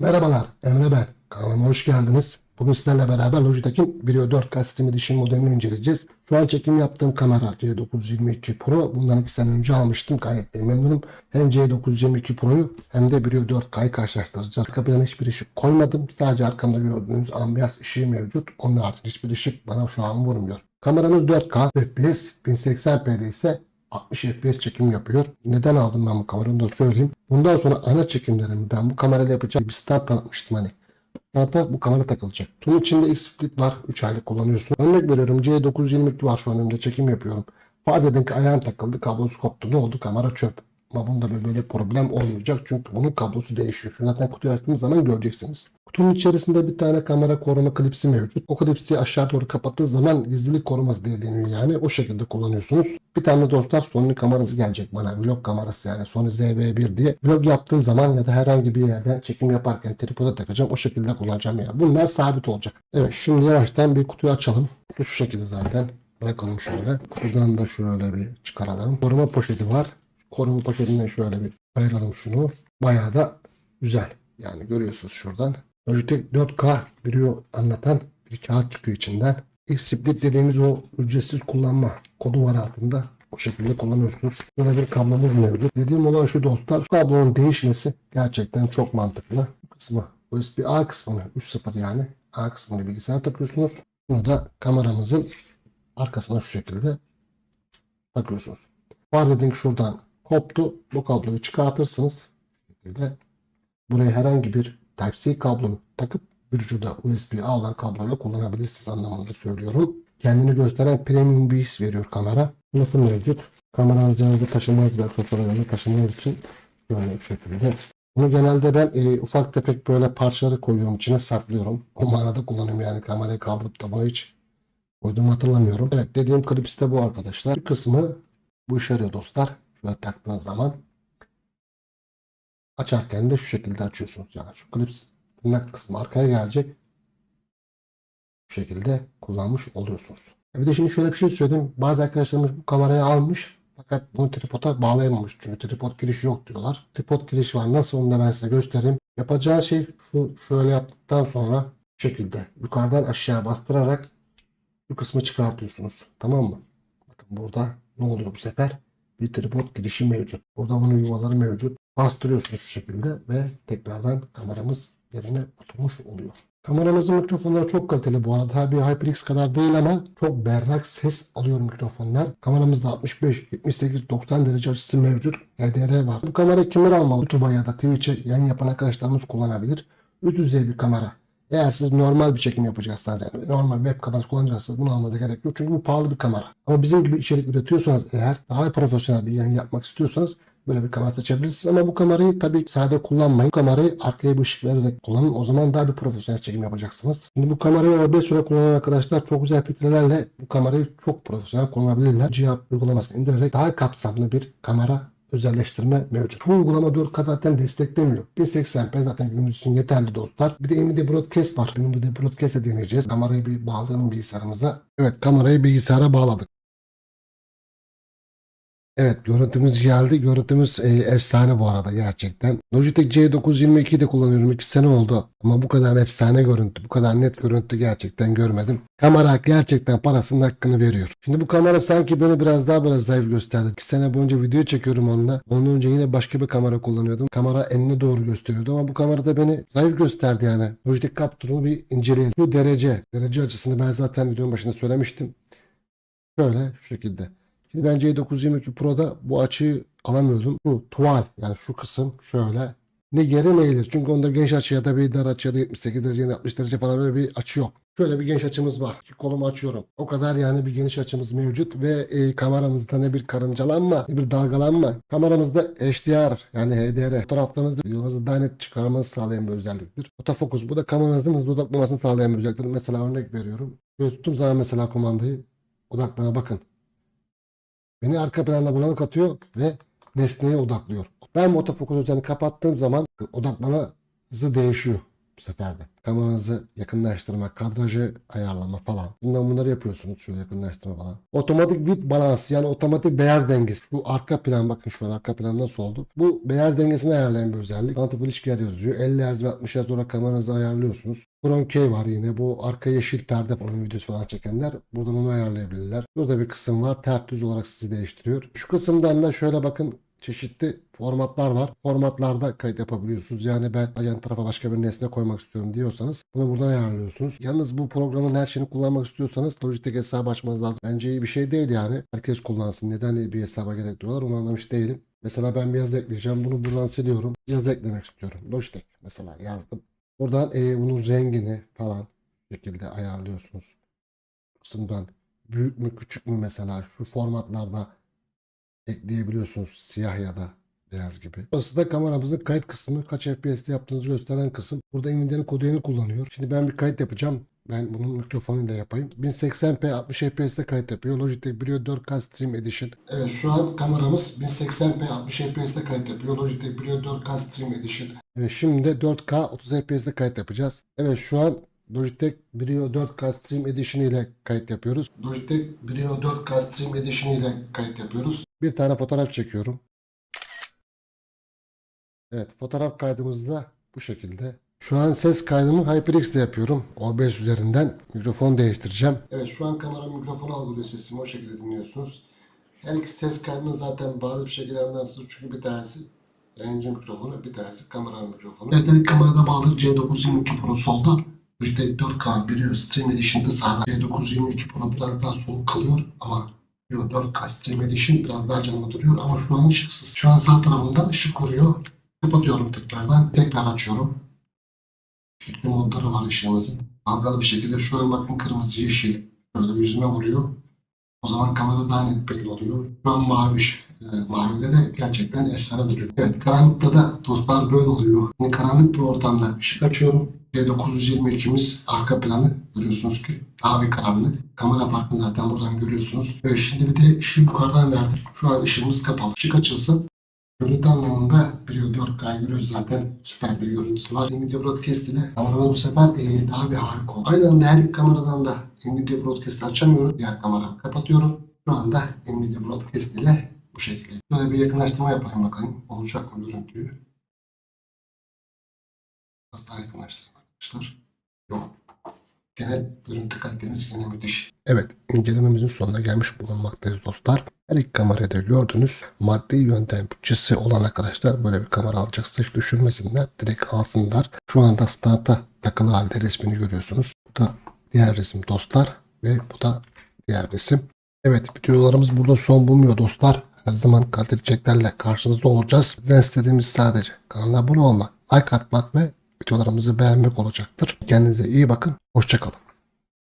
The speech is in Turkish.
Merhabalar, Emre ben. Kanalıma hoş geldiniz. Bugün sizlerle beraber Logitech'in Brio 4 Custom Edition modelini inceleyeceğiz. Şu an çekim yaptığım kamera C922 Pro. Bundan 2 sene önce almıştım. Gayet de memnunum. Hem C922 Pro'yu hem de Brio 4K'yı karşılaştıracağız. Arka plana hiçbir ışık koymadım. Sadece arkamda gördüğünüz ambiyans ışığı mevcut. Onun haricinde hiçbir ışık bana şu an vurmuyor. Kameramız 4K FPS, 1080p'de ise 60 FPS çekim yapıyor. Neden aldım ben bu kamerayı da söyleyeyim. Bundan sonra ana çekimlerimi ben bu kamerayla yapacağım bir stand tanıtmıştım hani. Hatta bu kamera takılacak. Bunun içinde X-Split var. 3 aylık kullanıyorsun. Örnek veriyorum C922 var şu an önümde çekim yapıyorum. Farz edin ki ayağım takıldı kablosu koptu. Ne oldu? Kamera çöp. Ama bunda böyle, problem olmayacak. Çünkü bunun kablosu değişiyor. Zaten kutuyu açtığımız zaman göreceksiniz. Kutunun içerisinde bir tane kamera koruma klipsi mevcut. O klipsi aşağı doğru kapattığı zaman gizlilik koruması diye deniyor yani. O şekilde kullanıyorsunuz. Bir tane dostlar Sony kamerası gelecek bana. Vlog kamerası yani Sony ZV-1 diye. Vlog yaptığım zaman ya da herhangi bir yerden çekim yaparken tripoda takacağım. O şekilde kullanacağım ya. Bunlar sabit olacak. Evet şimdi yavaştan bir kutuyu açalım. Kutu şu şekilde zaten. Bırakalım şöyle. Kutudan da şöyle bir çıkaralım. Koruma poşeti var. Koruma poşetinden şöyle bir ayıralım şunu. Bayağı da güzel. Yani görüyorsunuz şuradan. Logitech 4K Brio anlatan bir kağıt çıkıyor içinden. X-Split dediğimiz o ücretsiz kullanma kodu var altında. O şekilde kullanıyorsunuz. Böyle bir kablomuz mevcut. Dediğim olay şu dostlar. Şu kablonun değişmesi gerçekten çok mantıklı. Bu kısmı USB-A kısmını 3.0 yani A kısmını bilgisayara takıyorsunuz. Bunu da kameramızın arkasına şu şekilde takıyorsunuz. Farz edin ki şuradan koptu. Bu kabloyu çıkartırsınız. Bu şekilde buraya herhangi bir Type-C kablo takıp bir ucu da USB-A olan kabloyla kullanabilirsiniz anlamında söylüyorum. Kendini gösteren premium bir his veriyor kamera. Nasıl mevcut? Kameranızı yanınızda taşımanız ve fotoğraflarını taşımanız için böyle bu şekilde. Bunu genelde ben e, ufak tefek böyle parçaları koyuyorum içine saklıyorum. O manada kullanıyorum yani kamerayı kaldırıp da buna hiç koyduğumu hatırlamıyorum. Evet dediğim klips de bu arkadaşlar. Bir kısmı bu işe yarıyor dostlar. Şöyle taktığınız zaman açarken de şu şekilde açıyorsunuz. Yani şu klips tırnak kısmı arkaya gelecek. Bu şekilde kullanmış oluyorsunuz. Bir de şimdi şöyle bir şey söyleyeyim. Bazı arkadaşlarımız bu kamerayı almış fakat bunu tripoda bağlayamamış. Çünkü tripod girişi yok diyorlar. Tripod girişi var. Nasıl onu da ben size göstereyim. Yapacağı şey şu şöyle yaptıktan sonra bu şekilde yukarıdan aşağı bastırarak bu kısmı çıkartıyorsunuz. Tamam mı? Bakın burada ne oluyor bu sefer? Bir tripod girişi mevcut. Burada bunun yuvaları mevcut. Bastırıyorsunuz şu şekilde ve tekrardan kameramız yerine oturmuş oluyor. Kameramızın mikrofonları çok kaliteli bu arada. Tabii HyperX kadar değil ama çok berrak ses alıyor mikrofonlar. Kameramızda 65, 78, 90 derece açısı mevcut. HDR var. Bu kamerayı kimler almalı? YouTube'a ya da Twitch'e yayın yapan arkadaşlarımız kullanabilir. Üst düzey bir kamera. Eğer siz normal bir çekim yapacaksanız yani normal web kamerası kullanacaksanız bunu almanıza gerek yok. Çünkü bu pahalı bir kamera. Ama bizim gibi içerik üretiyorsanız eğer daha profesyonel bir yayın yapmak istiyorsanız böyle bir kamera seçebilirsiniz. Ama bu kamerayı tabii sade kullanmayın. Bu kamerayı arkaya bir ışık vererek kullanın. O zaman daha bir profesyonel çekim yapacaksınız. Şimdi bu kamerayı OBS süre kullanan arkadaşlar çok güzel filtrelerle bu kamerayı çok profesyonel kullanabilirler. Cihaz uygulamasını indirerek daha kapsamlı bir kamera özelleştirme mevcut. Çoğu uygulama 4K zaten desteklemiyor. 1080p zaten günümüz için yeterli dostlar. Bir de Nvidia Broadcast var. Benim de Broadcast'e deneyeceğiz. Kamerayı bir bağlayalım bilgisayarımıza. Evet kamerayı bilgisayara bağladık. Evet görüntümüz geldi. Görüntümüz e, efsane bu arada gerçekten. Logitech C922 de kullanıyorum. 2 sene oldu. Ama bu kadar efsane görüntü, bu kadar net görüntü gerçekten görmedim. Kamera gerçekten parasının hakkını veriyor. Şimdi bu kamera sanki beni biraz daha böyle zayıf gösterdi. 2 sene boyunca video çekiyorum onunla. Ondan önce yine başka bir kamera kullanıyordum. Kamera enine doğru gösteriyordu ama bu kamerada beni zayıf gösterdi yani. Logitech Capture'unu bir inceleyelim. Şu derece, derece açısını ben zaten videonun başında söylemiştim. Şöyle şu şekilde. Şimdi ben C922 Pro'da bu açıyı alamıyordum. Bu tuval yani şu kısım şöyle. Ne geri ne ileri. Çünkü onda geniş açı ya da bir dar açı ya da 78 derece 60 derece falan öyle bir açı yok. Şöyle bir geniş açımız var. Kolumu açıyorum. O kadar yani bir geniş açımız mevcut ve e, kameramızda ne bir karıncalanma ne bir dalgalanma. Kameramızda HDR yani HDR. Fotoğraflarınızı videonuzu daha net çıkarmanızı sağlayan bir özelliktir. Otofokus bu da kameranızın hızlı odaklamasını sağlayan bir özelliktir. Mesela örnek veriyorum. Böyle tuttuğum zaman mesela kumandayı odaklama bakın. Beni arka planda bulanık atıyor ve nesneye odaklıyor. Ben bu otofokus özelliğini kapattığım zaman odaklama hızı değişiyor bu seferde. kameranızı yakınlaştırma, kadrajı ayarlama falan. Bundan bunları yapıyorsunuz. Şöyle yakınlaştırma falan. Otomatik bit balans yani otomatik beyaz dengesi. Şu arka plan bakın şu an arka plan nasıl oldu. Bu beyaz dengesini ayarlayan bir özellik. Multiple ilişkiler yazıyor. 50 Hz ve 60 Hz olarak kameranızı ayarlıyorsunuz. Chrome Key var yine. Bu arka yeşil perde onun videosu falan çekenler buradan onu ayarlayabilirler. Burada bir kısım var. Ters düz olarak sizi değiştiriyor. Şu kısımdan da şöyle bakın çeşitli formatlar var. Formatlarda kayıt yapabiliyorsunuz. Yani ben yan tarafa başka bir nesne koymak istiyorum diyorsanız bunu buradan ayarlıyorsunuz. Yalnız bu programın her şeyini kullanmak istiyorsanız Logitech hesabı açmanız lazım. Bence iyi bir şey değil yani. Herkes kullansın. Neden bir hesaba gerektiriyorlar onu anlamış değilim. Mesela ben bir yazı ekleyeceğim. Bunu buradan siliyorum. Yazı eklemek istiyorum. Logitech mesela yazdım. Buradan e, bunun rengini falan şekilde ayarlıyorsunuz. Kısımdan büyük mü küçük mü mesela şu formatlarda ekleyebiliyorsunuz siyah ya da beyaz gibi. Burası da kameramızın kayıt kısmı kaç FPS'te yaptığınızı gösteren kısım. Burada Nvidia'nın koduyeni kullanıyor. Şimdi ben bir kayıt yapacağım. Ben bunun mikrofonuyla yapayım. 1080p 60 FPS'te kayıt yapıyor. Logitech Brio 4K Stream Edition. Evet şu an kameramız 1080p 60 FPS'te kayıt yapıyor. Logitech Brio 4K Stream Edition. Evet şimdi de 4K 30 FPS'te kayıt yapacağız. Evet şu an Logitech Brio 4K Stream Edition ile kayıt yapıyoruz. Logitech Brio 4K Stream Edition ile kayıt yapıyoruz. Bir tane fotoğraf çekiyorum. Evet fotoğraf kaydımız da bu şekilde. Şu an ses kaydımı HyperX ile yapıyorum. OBS üzerinden mikrofon değiştireceğim. Evet şu an kamera mikrofonu algılıyor sesimi o şekilde dinliyorsunuz. Her iki ses kaydını zaten bariz bir şekilde anlarsınız çünkü bir tanesi yayıncı mikrofonu bir tanesi kamera mikrofonu. Evet kamerada bağlı C922 Pro solda. Logitech 4K Brio Stream Edition'da sağda. C922 Pro biraz daha soluk kalıyor ama Brio 4K Stream Edition biraz daha canlı duruyor ama şu an ışıksız. Şu an sağ tarafından ışık vuruyor. Kapatıyorum tekrardan. Tekrar açıyorum. Çeşitli modları var ışığımızın. Dalgalı bir şekilde şu an bakın kırmızı yeşil. Böyle yüzüme vuruyor. O zaman kamera daha net belli oluyor. Şu an mavi. E, mavide de gerçekten efsane duruyor. Evet karanlıkta da dostlar böyle oluyor. Şimdi karanlık bir ortamda ışık açıyorum. G922'miz arka planı görüyorsunuz ki daha bir karanlık. Kamera farkını zaten buradan görüyorsunuz. Ve şimdi bir de ışığı yukarıdan verdim. Şu an ışığımız kapalı. Işık açılsın. Görüntü anlamında Brio 4K görüyoruz zaten süper bir görüntüsü var. Nvidia Broadcast ile kameramız bu sefer e, daha bir harika oldu. Aynı anda her kameradan da Nvidia Broadcast'ı açamıyorum. Diğer kamera kapatıyorum. Şu anda Nvidia Broadcast ile bu şekilde. Böyle bir yakınlaştırma yapayım bakalım. Olacak mı görüntüyü? Biraz daha yakınlaştırayım arkadaşlar. Yok. Genel görüntü kalitemiz yine müthiş. Evet, incelememizin sonuna gelmiş bulunmaktayız dostlar. Her iki kamerayı da gördünüz. Maddi yönden bütçesi olan arkadaşlar böyle bir kamera alacaksa hiç düşünmesinler. Direkt alsınlar. Şu anda starta takılı halde resmini görüyorsunuz. Bu da diğer resim dostlar ve bu da diğer resim. Evet videolarımız burada son bulmuyor dostlar. Her zaman kaliteli içeriklerle karşınızda olacağız. Sizden istediğimiz sadece kanala abone olmak, like atmak ve videolarımızı beğenmek olacaktır. Kendinize iyi bakın. Hoşçakalın.